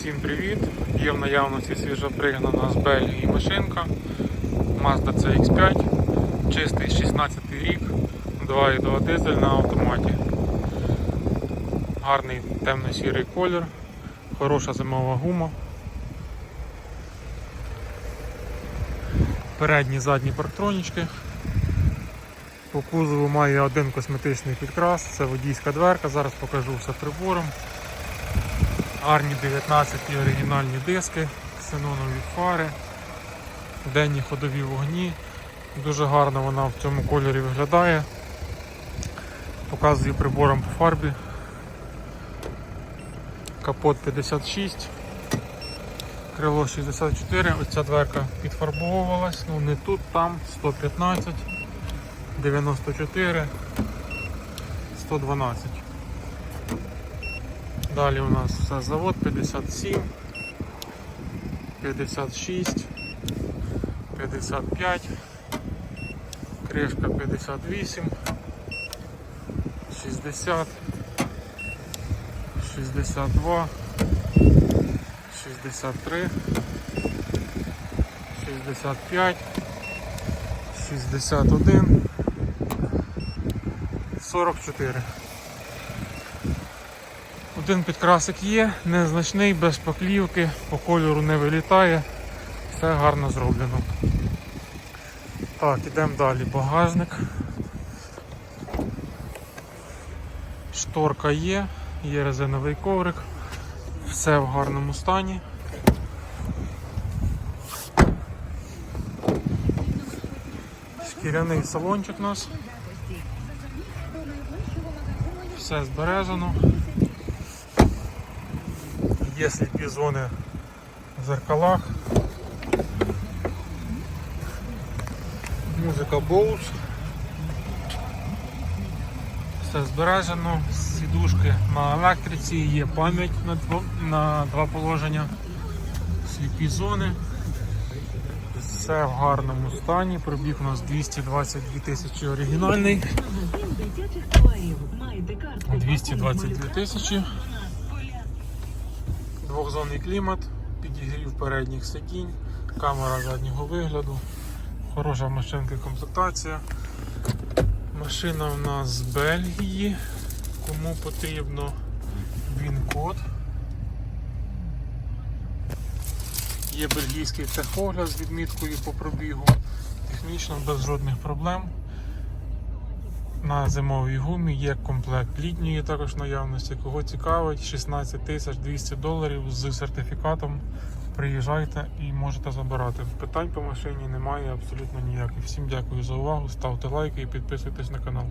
Всім привіт! Є в наявності свіжопригнана з Бельгії машинка Mazda CX5, чистий 16 рік, 2.2 дизель на автоматі. Гарний темно-сірий колір, хороша зимова гума. Передні задні парктронічки. По кузову має один косметичний підкрас, це водійська дверка, зараз покажу все прибором. Гарні 19 і оригінальні диски, ксенонові фари, денні ходові вогні. Дуже гарно вона в цьому кольорі виглядає. Показую прибором по фарбі. Капот 56, крило 64, оця дверка підфарбовувалась, ну не тут, там 115, 94, 112. Далі у нас все завод 57, 56, 55, кришка 58, 60, 62, 63, 65, 61, 44. Один підкрасик є, незначний, без шпаклівки, по кольору не вилітає, все гарно зроблено. Так, ідемо далі. Багажник. Шторка є, є резиновий коврик, все в гарному стані. Шкіряний салончик у нас. Все збережено. Є сліпі зони в зеркалах. Музика Bose. Все збережено, сідушки на електриці, є пам'ять на два, на два положення, сліпі зони. Все в гарному стані, пробіг у нас 222 тисячі оригінальний. 222 тисячі. Двохзонний клімат, підігрів передніх сидінь, камера заднього вигляду, хороша машинка комплектація. Машина в нас з Бельгії. Кому потрібно він-код. Є бельгійський техогляд з відміткою по пробігу. Технічно без жодних проблем. На зимовій гумі є комплект літньої також наявності. Кого цікавить, 16 тисяч 200 доларів з сертифікатом. Приїжджайте і можете забирати. Питань по машині немає абсолютно ніяких. Всім дякую за увагу. Ставте лайки і підписуйтесь на канал.